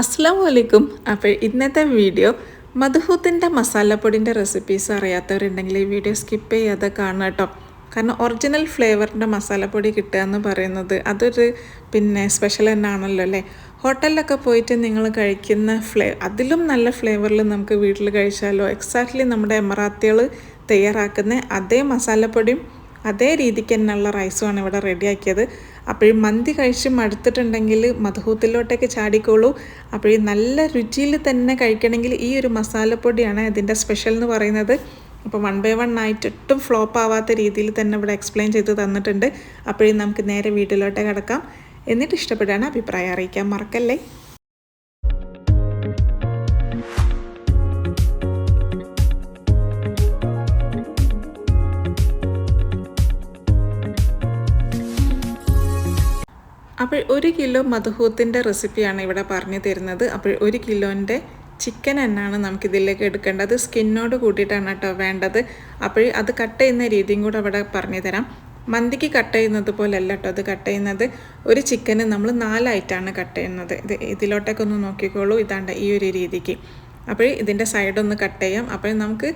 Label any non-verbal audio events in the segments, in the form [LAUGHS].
അസ്സാം വലൈക്കും അപ്പോൾ ഇന്നത്തെ വീഡിയോ മധുഹൂത്തിന്റെ മസാലപ്പൊടിന്റെ റെസിപ്പീസ് അറിയാത്തവരുണ്ടെങ്കിൽ ഈ വീഡിയോ സ്കിപ്പ് ചെയ്യാതെ കാണുക കേട്ടോ. കാരണം ഒറിജിനൽ ഫ്ലേവറിന്റെ മസാലപ്പൊടി കിട്ടുക എന്ന് പറയുന്നത് അതൊരു പിന്നെ സ്പെഷ്യൽ തന്നെയാണല്ലോ അല്ലേ? ഹോട്ടലിലൊക്കെ പോയിട്ട് നിങ്ങൾ കഴിക്കുന്ന ഫ്ലേ അതിലും നല്ല ഫ്ലേവറിൽ നമുക്ക് വീട്ടിൽ കഴിച്ചാലോ? എക്സാക്ട്ലി നമ്മുടെ എമറാത്തികൾ തയ്യാറാക്കുന്ന അതേ മസാലപ്പൊടിയും അതേ രീതിക്ക് തന്നെയുള്ള റൈസുമാണ് ഇവിടെ റെഡിയാക്കിയത് അപ്പോൾ മന്തി കഴിച്ച് മടുത്തിട്ടുണ്ടെങ്കിൽ മധുഹൂത്തിലോട്ടേക്ക് ചാടിക്കോളൂ. അപ്പോഴും നല്ല രുചിയിൽ തന്നെ കഴിക്കണമെങ്കിൽ ഈ ഒരു മസാലപ്പൊടിയാണ് ഇതിന്റെ സ്പെഷ്യൽ എന്ന് പറയുന്നത്. അപ്പോൾ വൺ ബൈ വൺ ആയിട്ട് ഒട്ടും ഫ്ലോപ്പ് ആവാത്ത രീതിയിൽ തന്നെ ഇവിടെ എക്സ്പ്ലെയിൻ ചെയ്ത് തന്നിട്ടുണ്ട്. അപ്പോഴും നമുക്ക് നേരെ വീട്ടിലോട്ടേ കിടക്കാം. എന്നിട്ട് ഇഷ്ടപ്പെടുകയാണ് അഭിപ്രായം അറിയിക്കാൻ മറക്കല്ലേ? അപ്പോൾ ഒരു കിലോ മധുഹൂത്തിന്റെ റെസിപ്പിയാണ് ഇവിടെ പറഞ്ഞു തരുന്നത്. അപ്പോൾ ഒരു കിലോന്റെ ചിക്കൻ എന്നാണ് നമുക്കിതിലേക്ക് എടുക്കേണ്ടത്. സ്കിന്നോട് കൂട്ടിയിട്ടാണ് കേട്ടോ വേണ്ടത്. അപ്പോൾ അത് കട്ട് ചെയ്യുന്ന രീതിയും കൂടെ അവിടെ പറഞ്ഞു തരാം. മന്തിക്ക് കട്ട് ചെയ്യുന്നത് പോലെയല്ല കേട്ടോ അത് കട്ട് ചെയ്യുന്നത്. ഒരു ചിക്കന് നമ്മൾ നാലായിട്ടാണ് കട്ട് ചെയ്യുന്നത്. ഇത് ഇതിലോട്ടൊക്കെ ഒന്ന് നോക്കിക്കോളൂ. ഇതാണ്ട് ഈ ഒരു രീതിക്ക്. അപ്പോൾ ഇതിന്റെ സൈഡൊന്ന് കട്ട് ചെയ്യാം. അപ്പോൾ നമുക്ക്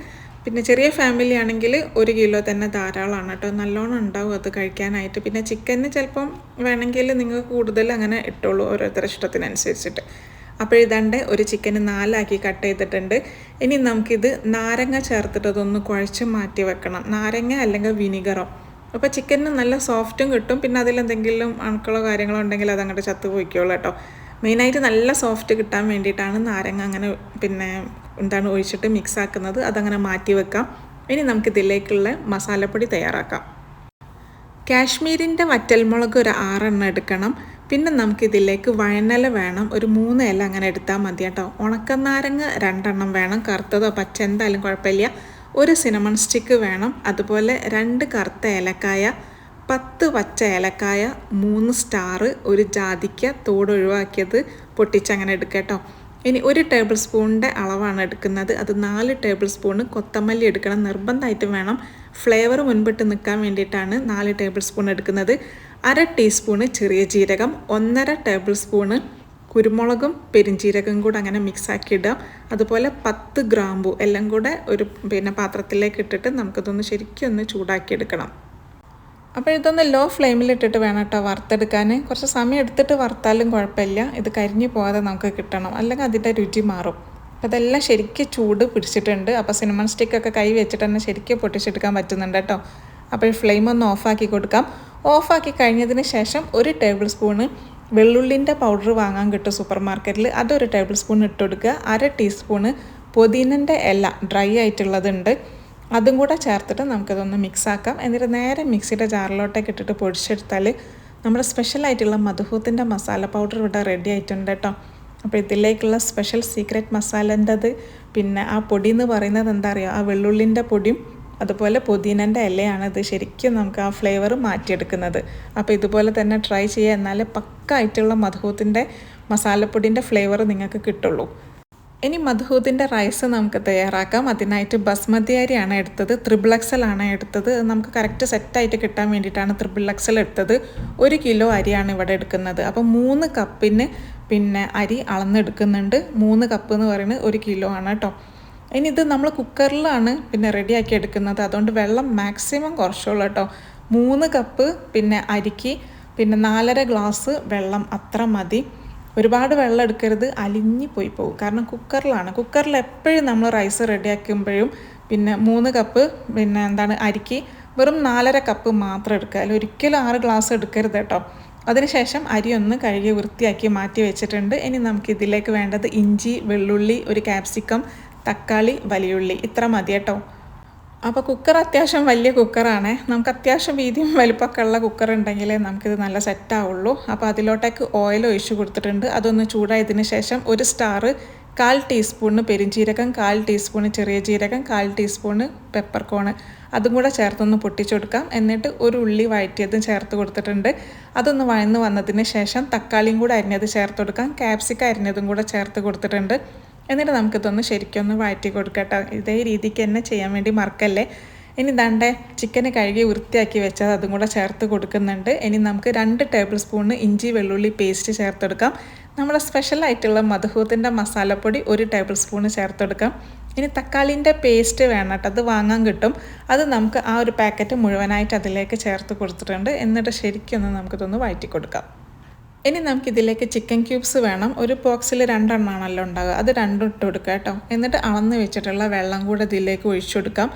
പിന്നെ ചെറിയ ഫാമിലി ആണെങ്കിൽ ഒരു കിലോ തന്നെ ധാരാളമാണ് കേട്ടോ. നല്ലോണം ഉണ്ടാവും അത് കഴിക്കാനായിട്ട്. പിന്നെ ചിക്കന് ചിലപ്പം വേണമെങ്കിൽ നിങ്ങൾ കൂടുതൽ അങ്ങനെ ഇട്ടോളൂ ഓരോരുത്തരുടെ ഇഷ്ടത്തിനനുസരിച്ചിട്ട്. അപ്പോൾ ഇതാണ്ട് ഒരു ചിക്കന് നാലാക്കി കട്ട് ചെയ്തിട്ടുണ്ട്. ഇനി നമുക്കിത് നാരങ്ങ ചേർത്തിട്ട് അതൊന്ന് കുഴച്ച് മാറ്റി വെക്കണം. നാരങ്ങ അല്ലെങ്കിൽ വിനിഗറോ അപ്പോൾ ചിക്കന് നല്ല സോഫ്റ്റും കിട്ടും. പിന്നെ അതിലെന്തെങ്കിലും അണുക്കളോ കാര്യങ്ങളോ ഉണ്ടെങ്കിൽ അതങ്ങോട്ട് ചത്തു പോയിക്കോളൂ കേട്ടോ. മെയിനായിട്ട് നല്ല സോഫ്റ്റ് കിട്ടാൻ വേണ്ടിയിട്ടാണ് നാരങ്ങ അങ്ങനെ പിന്നെ എന്താണ് ഒഴിച്ചിട്ട് മിക്സ് ആക്കുന്നത് അതങ്ങനെ മാറ്റി വെക്കാം. ഇനി നമുക്ക് ഇതിലേക്കുള്ള മസാലപ്പൊടി തയ്യാറാക്കാം. കാശ്മീരിന്റെ വറ്റൽമുളക് ഒരു ആറെണ്ണം എടുക്കണം. പിന്നെ നമുക്കിതിലേക്ക് വഴനല വേണം. ഒരു മൂന്ന് ഇല അങ്ങനെ എടുത്താൽ മതി കേട്ടോ. ഉണക്കനാരങ്ങ രണ്ടെണ്ണം വേണം. കറുത്തതോ പച്ച എന്തായാലും കുഴപ്പമില്ല. ഒരു സിനമൺ സ്റ്റിക്ക് വേണം. അതുപോലെ രണ്ട് കറുത്ത ഏലക്കായ പത്ത് പച്ച ഏലക്കായ മൂന്ന് സ്റ്റാർ ഒരു ജാതിക്ക തോട് ഒഴിവാക്കിയത് പൊട്ടിച്ചങ്ങനെ എടുക്കുക കേട്ടോ. ഇനി ഒരു ടേബിൾ സ്പൂണിന്റെ അളവാണ് എടുക്കുന്നത്. അത് നാല് ടേബിൾ സ്പൂണ് കൊത്തമല്ലി എടുക്കണം. നിർബന്ധമായിട്ടും വേണം. ഫ്ലേവർ മുൻപിട്ട് നിൽക്കാൻ വേണ്ടിയിട്ടാണ് നാല് ടേബിൾ സ്പൂൺ എടുക്കുന്നത്. അര ടീസ്പൂണ് ചെറിയ ജീരകം ഒന്നര ടേബിൾ സ്പൂണ് കുരുമുളകും പെരിഞ്ചീരകം കൂടെ അങ്ങനെ മിക്സാക്കി ഇടുക അതുപോലെ പത്ത് ഗ്രാമ്പു എല്ലാം കൂടെ ഒരു പിന്നെ പാത്രത്തിലേക്ക് ഇട്ടിട്ട് നമുക്കതൊന്ന് ശരിക്കും ഒന്ന് ചൂടാക്കി എടുക്കണം. അപ്പോൾ ഇതൊന്ന് ലോ ഫ്ലെയിമിൽ ഇട്ടിട്ട് വേണം കേട്ടോ വറുത്തെടുക്കാൻ കുറച്ച് സമയം എടുത്തിട്ട് വറുത്താലും കുഴപ്പമില്ല. ഇത് കരിഞ്ഞു പോകാതെ നമുക്ക് കിട്ടണം. അല്ലെങ്കിൽ അതിന്റെ രുചി മാറും. അപ്പോൾ അതെല്ലാം ശരിക്കും ചൂട് പിടിച്ചിട്ടുണ്ട്. അപ്പോൾ സിനിമൺ സ്റ്റിക്കൊക്കെ കൈ വെച്ചിട്ട് തന്നെ ശരിക്കും പൊട്ടിച്ചെടുക്കാൻ പറ്റുന്നുണ്ട് കേട്ടോ. അപ്പോൾ ഫ്ലെയിം ഒന്ന് ഓഫാക്കി കൊടുക്കാം. ഓഫാക്കി കഴിഞ്ഞതിന് ശേഷം ഒരു ടേബിൾ സ്പൂണ് വെള്ളുള്ളിന്റെ പൗഡർ വാങ്ങാൻ കിട്ടും സൂപ്പർ മാർക്കറ്റിൽ അതൊരു ടേബിൾ സ്പൂൺ ഇട്ട് കൊടുക്കുക. അര ടീസ്പൂണ് പുതിനന്റെ ഇല ഡ്രൈ ആയിട്ടുള്ളതുണ്ട്. അതും കൂടെ ചേർത്തിട്ട് നമുക്കതൊന്ന് മിക്സ് ആക്കാം. എന്നിട്ട് നേരെ മിക്സിയുടെ ജാറിലോട്ടേക്ക് ഇട്ടിട്ട് പൊടിച്ചെടുത്താൽ നമ്മുടെ സ്പെഷ്യലായിട്ടുള്ള മധുഹൂത്തിന്റെ മസാല പൗഡർ ഇവിടെ റെഡി ആയിട്ടുണ്ട് കേട്ടോ അപ്പോൾ ഇതിലേക്കുള്ള സ്പെഷ്യൽ സീക്രട്ട് മസാലന്റെത് പിന്നെ ആ പൊടി എന്ന് പറയുന്നത് എന്താ പറയുക ആ വെള്ളുള്ളിന്റെ പൊടിയും അതുപോലെ പുതിനന്റെ ഇലയാണ് ഇത് ശരിക്കും നമുക്ക് ആ ഫ്ലേവർ മാറ്റിയെടുക്കുന്നത്. അപ്പോൾ ഇതുപോലെ തന്നെ ട്രൈ ചെയ്യുക പക്ക ആയിട്ടുള്ള മധുഹൂത്തിന്റെ മസാലപ്പൊടിന്റെ ഫ്ലേവർ നിങ്ങൾക്ക് കിട്ടുള്ളൂ. ഇനി മധുഹൂദിന്റെ റൈസ് നമുക്ക് തയ്യാറാക്കാം. അതിനായിട്ട് ബസ്മതി അരിയാണ് എടുത്തത്. ത്രിബിൾ ആണ് എടുത്തത്. നമുക്ക് കറക്റ്റ് സെറ്റായിട്ട് കിട്ടാൻ വേണ്ടിയിട്ടാണ് ത്രിബിൾ എക്സൽ എടുത്തത്. ഒരു കിലോ അരിയാണ് ഇവിടെ എടുക്കുന്നത്. അപ്പോൾ മൂന്ന് കപ്പിന് പിന്നെ അരി അളന്നെടുക്കുന്നുണ്ട്. മൂന്ന് കപ്പ് എന്ന് പറയുന്നത് ഒരു കിലോ ആണ് കേട്ടോ. ഇനി ഇത് നമ്മൾ കുക്കറിലാണ് പിന്നെ റെഡിയാക്കി എടുക്കുന്നത്. അതുകൊണ്ട് വെള്ളം മാക്സിമം കുറച്ചുള്ളൂ കേട്ടോ. മൂന്ന് കപ്പ് പിന്നെ അരിക്ക് പിന്നെ നാലര ഗ്ലാസ് വെള്ളം അത്ര മതി. ഒരുപാട് വെള്ളം എടുക്കരുത് അലിഞ്ഞു പോയി പോകും. കാരണം കുക്കറിലാണ്. കുക്കറിൽ എപ്പോഴും നമ്മൾ റൈസ് റെഡിയാക്കുമ്പോഴും പിന്നെ മൂന്ന് കപ്പ് പിന്നെ എന്താണ് അരിക്ക് വെറും നാലര കപ്പ് മാത്രം എടുക്കുക. അതിൽ ഒരിക്കലും ആറ് ഗ്ലാസ് എടുക്കരുത് കേട്ടോ. അതിനുശേഷം അരി ഒന്ന് കഴുകി വൃത്തിയാക്കി മാറ്റി വെച്ചിട്ടുണ്ട്. ഇനി നമുക്ക് ഇതിലേക്ക് വേണ്ടത് ഇഞ്ചി വെള്ളുള്ളി ഒരു ക്യാപ്സിക്കം തക്കാളി വലിയുള്ളി. ഇത്ര മതി കേട്ടോ. അപ്പോൾ കുക്കർ അത്യാവശ്യം വലിയ കുക്കറാണ് നമുക്ക് അത്യാവശ്യം വീതിയും വലുപ്പമൊക്കെ ഉള്ള കുക്കർ ഉണ്ടെങ്കിലേ നമുക്കിത് നല്ല സെറ്റാവുള്ളൂ അപ്പോൾ അതിലോട്ടേക്ക് ഓയിൽ ഒഴിച്ച് കൊടുത്തിട്ടുണ്ട്. അതൊന്ന് ചൂടായതിന് ശേഷം ഒരു സ്റ്റാർ കാൽ ടീസ്പൂണിന് പെരിഞ്ചീരകം കാൽ ടീസ്പൂണ് ചെറിയ ജീരകം കാൽ ടീസ്പൂണ് പെപ്പർകോണ് അതും കൂടെ ചേർത്തൊന്ന് പൊട്ടിച്ചെടുക്കാം എന്നിട്ട് ഒരു ഉള്ളി വഴറ്റിയതും ചേർത്ത് കൊടുത്തിട്ടുണ്ട്. അതൊന്ന് വഴന്ന് വന്നതിന് ശേഷം തക്കാളിയും കൂടെ അരിഞ്ഞത് ചേർത്ത് കൊടുക്കാം. ക്യാപ്സിക്ക അരിഞ്ഞതും കൂടെ ചേർത്ത് കൊടുത്തിട്ടുണ്ട്. എന്നിട്ട് നമുക്കിതൊന്ന് ശരിക്കൊന്ന് വഴറ്റി കൊടുക്കട്ടോ. ഇതേ രീതിക്ക് തന്നെ ചെയ്യാൻ വേണ്ടി മറക്കല്ലേ? ഇനി ദാണ്ടെ ചിക്കന് കഴുകി വൃത്തിയാക്കി വെച്ചത് അതും കൂടെ ചേർത്ത് കൊടുക്കുന്നുണ്ട്. ഇനി നമുക്ക് രണ്ട് ടേബിൾ സ്പൂണ് ഇഞ്ചി വെള്ളുള്ളി പേസ്റ്റ് ചേർത്തെടുക്കാം. നമ്മുടെ സ്പെഷ്യലായിട്ടുള്ള മധുഹൂത്തിന്റെ മസാലപ്പൊടി ഒരു ടേബിൾ സ്പൂണ് ചേർത്തെടുക്കാം. ഇനി തക്കാളിന്റെ പേസ്റ്റ് വേണം കേട്ടോ. അത് വാങ്ങാൻ കിട്ടും. അത് നമുക്ക് ആ ഒരു പാക്കറ്റ് മുഴുവനായിട്ട് അതിലേക്ക് ചേർത്ത് കൊടുത്തിട്ടുണ്ട്. എന്നിട്ട് ശരിക്കൊന്ന് നമുക്കിതൊന്ന് വഴറ്റി കൊടുക്കാം. ഇനി നമുക്കിതിലേക്ക് ചിക്കൻ ക്യൂബ്സ് വേണം. ഒരു ബോക്സിൽ രണ്ടെണ്ണമാണല്ലോ ഉണ്ടാകുക അത് രണ്ടും ഇട്ട് കൊടുക്കുക കേട്ടോ. എന്നിട്ട് അളന്ന് വെച്ചിട്ടുള്ള വെള്ളം കൂടെ ഇതിലേക്ക് ഒഴിച്ചു കൊടുക്കാം.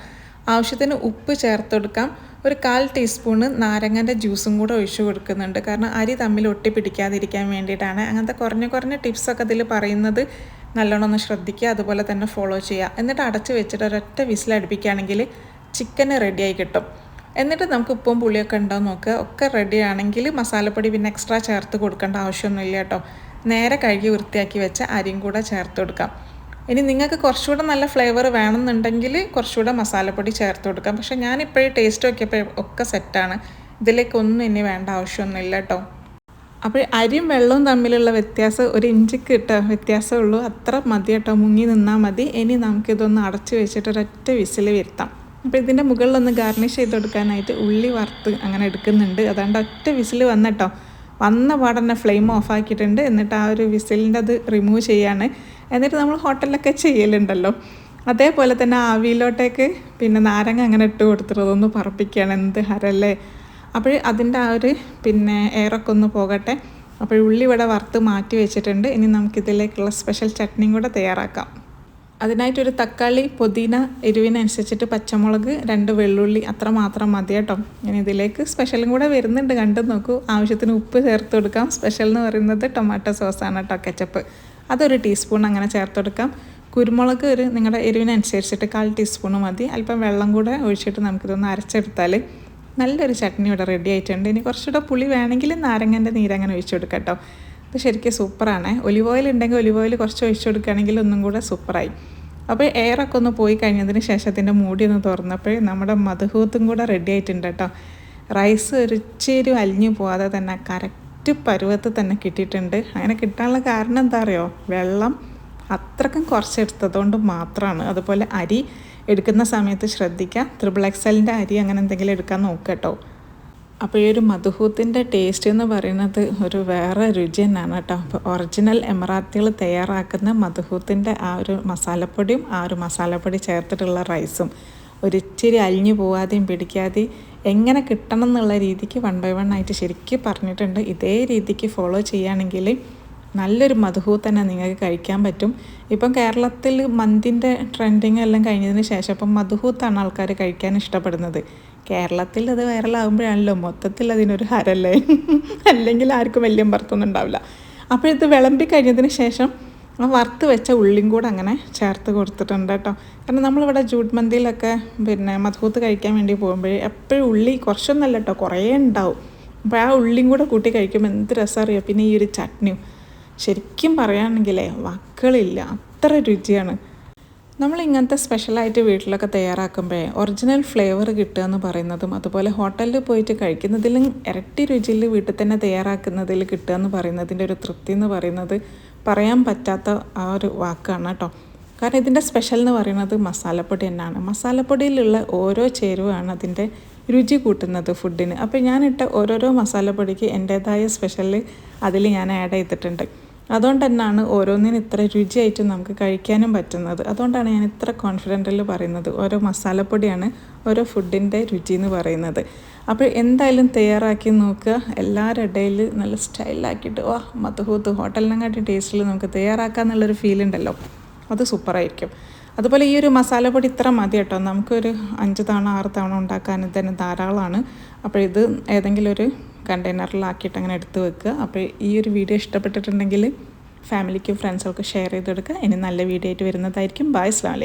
ആവശ്യത്തിന് ഉപ്പ് ചേർത്ത് കൊടുക്കാം. ഒരു കാൽ ടീസ്പൂണ് നാരങ്ങന്റെ ജ്യൂസും കൂടെ ഒഴിച്ചു കൊടുക്കുന്നുണ്ട്. കാരണം അരി തമ്മിൽ ഒട്ടി പിടിക്കാതിരിക്കാൻ വേണ്ടിയിട്ടാണ്. അങ്ങനത്തെ കുറഞ്ഞ കുറഞ്ഞ ടിപ്സൊക്കെ ഇതിൽ പറയുന്നത് നല്ലോണം ഒന്ന് ശ്രദ്ധിക്കുക. അതുപോലെ തന്നെ ഫോളോ ചെയ്യുക. എന്നിട്ട് അടച്ച് വെച്ചിട്ട് ഒരൊറ്റ വിസിലടുപ്പിക്കുകയാണെങ്കിൽ ചിക്കന് റെഡിയായി കിട്ടും. എന്നിട്ട് നമുക്ക് ഉപ്പും പുളിയൊക്കെ ഉണ്ടോ നോക്കുക ഒക്കെ റെഡി ആണെങ്കിൽ മസാലപ്പൊടി പിന്നെ എക്സ്ട്രാ ചേർത്ത് കൊടുക്കേണ്ട ആവശ്യമൊന്നുമില്ല കേട്ടോ. നേരെ കഴുകി വൃത്തിയാക്കി വെച്ച അരിയും കൂടെ ചേർത്ത് കൊടുക്കാം. ഇനി നിങ്ങൾക്ക് കുറച്ചുകൂടെ നല്ല ഫ്ലേവർ വേണമെന്നുണ്ടെങ്കിൽ കുറച്ചുകൂടെ മസാലപ്പൊടി ചേർത്ത് കൊടുക്കാം. പക്ഷേ ഞാനിപ്പോഴും ടേസ്റ്റ് നോക്കിയപ്പോൾ ഒക്കെ സെറ്റാണ് ഇതിലേക്കൊന്നും ഇനി വേണ്ട ആവശ്യമൊന്നുമില്ല കേട്ടോ. അപ്പോൾ അരിയും വെള്ളവും തമ്മിലുള്ള വ്യത്യാസം ഒരു ഇഞ്ചിക്ക് കിട്ടുക വ്യത്യാസമേ ഉള്ളൂ. അത്ര മതി കേട്ടോ. മുങ്ങി നിന്നാൽ മതി. ഇനി നമുക്കിതൊന്ന് അടച്ച് വെച്ചിട്ട് ഒരൊറ്റ വിസിൽ വരുത്താം. അപ്പോൾ ഇതിന്റെ മുകളിലൊന്ന് ഗാർണിഷ് ചെയ്ത് കൊടുക്കാനായിട്ട് ഉള്ളി വറുത്ത് അങ്ങനെ എടുക്കുന്നുണ്ട്. അതുകൊണ്ട് ഒറ്റ വിസിൽ വന്നിട്ടോ. വന്ന പാടന്നെ ഫ്ലെയിം ഓഫ് ആക്കിയിട്ടുണ്ട്. എന്നിട്ട് ആ ഒരു വിസിലിന്റെ അത് റിമൂവ് ചെയ്യാണ്. എന്നിട്ട് നമ്മൾ ഹോട്ടലിലൊക്കെ ചെയ്യലുണ്ടല്ലോ. അതേപോലെ തന്നെ ആവിയിലോട്ടേക്ക് പിന്നെ നാരങ്ങ അങ്ങനെ ഇട്ട് കൊടുത്തിട്ടതൊന്ന് പറപ്പിക്കുകയാണ്. എന്ത് ഹരല്ലേ അപ്പോൾ അതിന്റെ ആ ഒരു പിന്നെ എയറൊക്കെ ഒന്ന് പോകട്ടെ. അപ്പോൾ ഉള്ളി ഇവിടെ വറുത്ത് മാറ്റി വെച്ചിട്ടുണ്ട്. ഇനി നമുക്കിതിലേക്കുള്ള സ്പെഷ്യൽ ചട്നിയും കൂടെ തയ്യാറാക്കാം. അതിനായിട്ടൊരു തക്കാളി പുതിന എരിവിനനുസരിച്ചിട്ട് പച്ചമുളക് രണ്ട് വെള്ളുള്ളി അത്ര മാത്രം മതി കേട്ടോ. ഇനി ഇതിലേക്ക് സ്പെഷ്യലും കൂടെ വരുന്നുണ്ട്. കണ്ടു നോക്കൂ. ആവശ്യത്തിന് ഉപ്പ് ചേർത്ത് കൊടുക്കാം. സ്പെഷ്യൽ എന്ന് പറയുന്നത് ടൊമാറ്റോ സോസാണ് കേട്ടോ കെച്ചപ്പ് അതൊരു ടീസ്പൂൺ അങ്ങനെ ചേർത്ത് കൊടുക്കാം. കുരുമുളക് ഒരു നിങ്ങളുടെ എരിവിനനുസരിച്ചിട്ട് കാൽ ടീസ്പൂൺ മതി. അല്പം വെള്ളം കൂടെ ഒഴിച്ചിട്ട് നമുക്കിതൊന്ന് അരച്ചെടുത്താൽ നല്ലൊരു ചട്നി ഇവിടെ റെഡി ആയിട്ടുണ്ട്. ഇനി കുറച്ചുകൂടെ പുളി വേണമെങ്കിൽ നാരങ്ങന്റെ നീരങ്ങനെ ഒഴിച്ചു കൊടുക്കാം കേട്ടോ. ഇത് ശരിക്കും സൂപ്പറാണ്. ഒലിവ് ഓയിൽ ഉണ്ടെങ്കിൽ ഒലിവ് ഓയിൽ കുറച്ച് ഒഴിച്ചു കൊടുക്കുകയാണെങ്കിൽ ഒന്നും കൂടെ സൂപ്പറായി. അപ്പോൾ എയറൊക്കെ ഒന്ന് പോയി കഴിഞ്ഞതിന് ശേഷം അതിന്റെ മൂടി ഒന്ന് തുറന്നപ്പോൾ നമ്മുടെ മധുഹൂത്തും കൂടെ റെഡി ആയിട്ടുണ്ട് കേട്ടോ റൈസ് ഒരിച്ചിരി അലിഞ്ഞു പോവാതെ തന്നെ കറക്റ്റ് പരുവത്ത് തന്നെ കിട്ടിയിട്ടുണ്ട്. അങ്ങനെ കിട്ടാനുള്ള കാരണം എന്താ അറിയോ? വെള്ളം അത്രക്കും കുറച്ചെടുത്തതുകൊണ്ട് മാത്രമാണ് അതുപോലെ അരി എടുക്കുന്ന സമയത്ത് ശ്രദ്ധിക്കുക. ത്രിബിൾ എക്സലിന്റെ അരി അങ്ങനെ എന്തെങ്കിലും എടുക്കാൻ നോക്കുക കേട്ടോ അപ്പോൾ ഈ ഒരു മധുഹൂത്തിന്റെ ടേസ്റ്റ് എന്ന് പറയുന്നത് ഒരു വേറെ രുചി തന്നെയാണ് കേട്ടോ. അപ്പോൾ ഒറിജിനൽ എമറാത്തികൾ തയ്യാറാക്കുന്ന മധുഹൂത്തിന്റെ ആ ഒരു മസാലപ്പൊടിയും ആ ഒരു മസാലപ്പൊടി ചേർത്തിട്ടുള്ള റൈസും ഒരിച്ചിരി അലിഞ്ഞു പോവാതെയും പിടിക്കാതെയും എങ്ങനെ കിട്ടണം എന്നുള്ള രീതിക്ക് വൺ ബൈ വൺ ആയിട്ട് ശരിക്കും പറഞ്ഞിട്ടുണ്ട്. ഇതേ രീതിക്ക് ഫോളോ ചെയ്യുകയാണെങ്കിൽ നല്ലൊരു മധുഹൂത്ത് തന്നെ നിങ്ങൾക്ക് കഴിക്കാൻ പറ്റും. ഇപ്പം കേരളത്തിൽ മന്തിന്റെ ട്രെൻഡിങ് എല്ലാം കഴിഞ്ഞതിന് ശേഷം ഇപ്പം മധുഹൂത്താണ് ആൾക്കാർ കഴിക്കാൻ ഇഷ്ടപ്പെടുന്നത്. കേരളത്തിൽ അത് വൈറലാകുമ്പോഴാണല്ലോ മൊത്തത്തിൽ അതിനൊരു ഹരല്ലേ [LAUGHS] അല്ലെങ്കിൽ ആർക്കും വലിയ ഭർത്തൊന്നും ഉണ്ടാവില്ല. അപ്പോൾ ഇത് വിളമ്പി കഴിഞ്ഞതിന് ശേഷം ആ വറുത്ത് വെച്ച ഉള്ളിയും കൂടെ അങ്ങനെ ചേർത്ത് കൊടുത്തിട്ടുണ്ട് കേട്ടോ. കാരണം നമ്മളിവിടെ ജൂട്ട് മന്തിയിലൊക്കെ പിന്നെ മധുഹൂത്ത് കഴിക്കാൻ വേണ്ടി പോകുമ്പോഴേ എപ്പോഴും ഉള്ളി കുറച്ചൊന്നല്ല കേട്ടോ കുറേ ഉണ്ടാവും. അപ്പോൾ ആ ഉള്ളിയും കൂടെ കൂട്ടി കഴിക്കുമ്പോൾ എന്ത് രസം അറിയാം? പിന്നെ ഈ ഒരു ചട്നിയും. ശരിക്കും പറയുകയാണെങ്കിലേ വാക്കുകളില്ല അത്ര രുചിയാണ്. നമ്മൾ ഇങ്ങനത്തെ സ്പെഷ്യലായിട്ട് വീട്ടിലൊക്കെ തയ്യാറാക്കുമ്പോഴേ ഒറിജിനൽ ഫ്ലേവർ കിട്ടുക എന്ന് പറയുന്നതും അതുപോലെ ഹോട്ടലിൽ പോയിട്ട് കഴിക്കുന്നതിലും ഇരട്ടി രുചിയിൽ വീട്ടിൽ തന്നെ തയ്യാറാക്കുന്നതിൽ കിട്ടുക എന്ന് പറയുന്നതിന്റെ ഒരു തൃപ്തി എന്ന് പറയുന്നത് പറയാൻ പറ്റാത്ത ആ ഒരു വാക്കാണ് കേട്ടോ. കാരണം ഇതിന്റെ സ്പെഷ്യൽ എന്ന് പറയുന്നത് മസാലപ്പൊടി തന്നെയാണ്. മസാലപ്പൊടിയിലുള്ള ഓരോ ചേരുവാണ് അതിന്റെ രുചി കൂട്ടുന്നത് ഫുഡിന് അപ്പോൾ ഞാനിട്ട ഓരോരോ മസാലപ്പൊടിക്ക് എന്റേതായ സ്പെഷ്യൽ അതിൽ ഞാൻ ആഡ് ചെയ്തിട്ടുണ്ട്. അതുകൊണ്ട് തന്നെയാണ് ഓരോന്നിനും ഇത്ര രുചിയായിട്ട് നമുക്ക് കഴിക്കാനും പറ്റുന്നത്. അതുകൊണ്ടാണ് ഞാൻ ഇത്ര കോൺഫിഡന്റിൽ പറയുന്നത്. ഓരോ മസാലപ്പൊടിയാണ് ഓരോ ഫുഡിന്റെ രുചി എന്ന് പറയുന്നത്. അപ്പോൾ എന്തായാലും തയ്യാറാക്കി നോക്കുക. എല്ലാവരുടെ ഇടയിൽ നല്ല സ്റ്റൈലാക്കിയിട്ട് വാ മധുഹൂത്ത് ഹോട്ടലിനെക്കാട്ടി ടേസ്റ്റിൽ നമുക്ക് തയ്യാറാക്കാമെന്നുള്ളൊരു ഫീൽ ഉണ്ടല്ലോ. അത് സൂപ്പറായിരിക്കും അതുപോലെ ഈ ഒരു മസാലപ്പൊടി ഇത്ര മതി കേട്ടോ. നമുക്കൊരു അഞ്ച് തവണ ആറ് തവണ ഉണ്ടാക്കാൻ തന്നെ ധാരാളമാണ്. അപ്പോൾ ഇത് ഏതെങ്കിലും ഒരു കണ്ടെയ്നറിലാക്കിയിട്ട് അങ്ങനെ എടുത്ത് വെക്കുക. അപ്പോൾ ഈ ഒരു വീഡിയോ ഇഷ്ടപ്പെട്ടിട്ടുണ്ടെങ്കിൽ ഫാമിലിക്കും ഫ്രണ്ട്സൊക്കെ ഷെയർ ചെയ്തെടുക്കുക ഇനി നല്ല വീഡിയോ ആയിട്ട് വരുന്നതായിരിക്കും. ബായ് അസ്ലാം